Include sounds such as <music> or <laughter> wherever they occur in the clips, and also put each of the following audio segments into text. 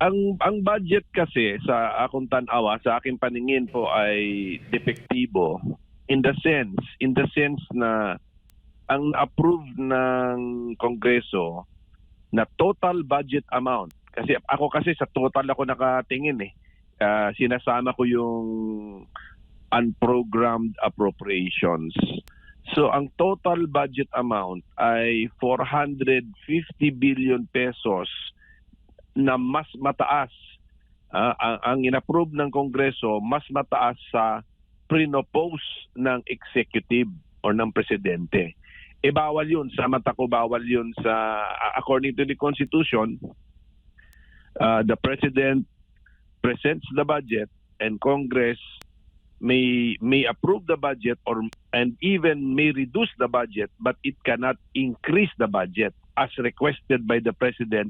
ang ang budget kasi sa akong tanawa sa aking paningin po ay depektibo in the sense in the sense na ang approved ng kongreso na total budget amount. Kasi ako kasi sa total ako nakatingin eh. Ah, sinasama ko yung unprogrammed appropriations. So ang total budget amount ay 450 billion pesos na mas mataas ah, ang, ang inapprove ng Kongreso mas mataas sa prinopose ng executive or ng presidente. E bawal yun. Sa mata ko bawal yun sa according to the Constitution, uh, the President presents the budget and Congress may may approve the budget or and even may reduce the budget but it cannot increase the budget as requested by the President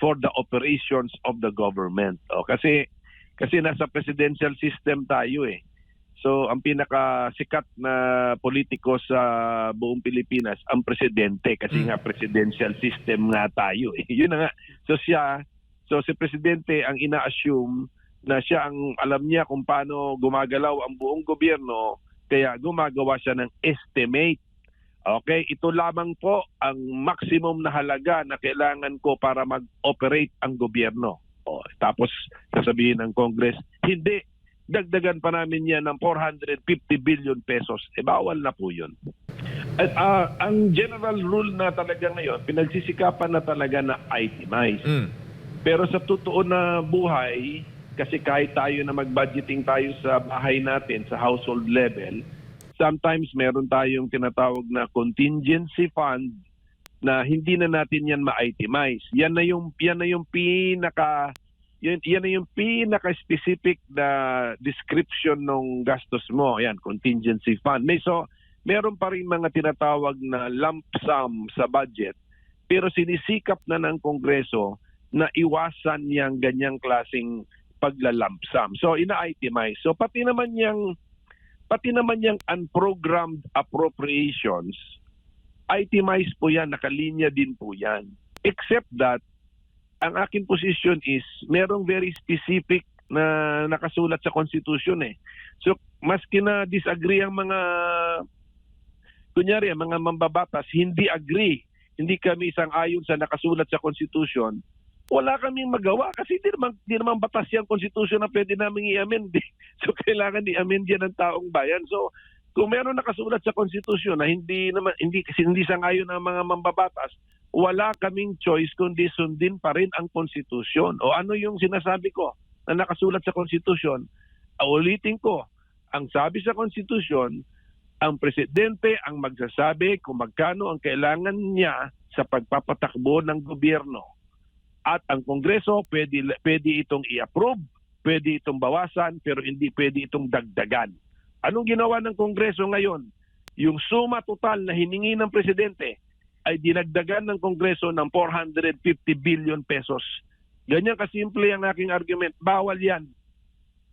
for the operations of the government. O, kasi kasi nasa presidential system tayo eh. So ang pinakasikat na politiko sa buong Pilipinas ang presidente kasi Mm. nga presidential system nga tayo eh. <laughs> Yun na nga. So siya so si presidente ang ina-assume na siya ang alam niya kung paano gumagalaw ang buong gobyerno kaya gumagawa siya ng estimate Okay, ito lamang po ang maximum na halaga na kailangan ko para mag-operate ang gobyerno. O, tapos sasabihin ng Congress, hindi, dagdagan pa namin yan ng 450 billion pesos. E bawal na po yun. At ah, ang general rule na talaga ngayon, pinagsisikapan na talaga na itemize. Mm. Pero sa totoo na buhay, kasi kahit tayo na mag-budgeting tayo sa bahay natin, sa household level, sometimes meron tayong tinatawag na contingency fund na hindi na natin yan ma-itemize. Yan na yung yan na yung pinaka yan, yan na yung pinaka specific na description ng gastos mo. Yan, contingency fund. May so meron pa rin mga tinatawag na lump sum sa budget pero sinisikap na ng Kongreso na iwasan yang ganyang klasing paglalump sum. So ina-itemize. So pati naman yang pati naman yung unprogrammed appropriations, itemized po yan, nakalinya din po yan. Except that, ang akin position is, merong very specific na nakasulat sa Constitution eh. So, maski na disagree ang mga, kunyari, ang mga mambabatas, hindi agree, hindi kami isang ayon sa nakasulat sa Constitution, wala kaming magawa kasi di naman, di naman batas yung Constitution na pwede namin i-amend. eh. <laughs> So kailangan i-amend yan ng taong bayan. So kung meron nakasulat sa Constitution na hindi naman hindi kasi hindi sangayon ng mga mambabatas, wala kaming choice kundi sundin pa rin ang Constitution. O ano yung sinasabi ko na nakasulat sa Constitution? Ulitin ko, ang sabi sa Constitution, ang presidente ang magsasabi kung magkano ang kailangan niya sa pagpapatakbo ng gobyerno at ang Kongreso pwede, pwede itong i-approve, pwede itong bawasan, pero hindi pwede itong dagdagan. Anong ginawa ng Kongreso ngayon? Yung suma total na hiningi ng Presidente ay dinagdagan ng Kongreso ng 450 billion pesos. Ganyan kasimple ang aking argument. Bawal yan.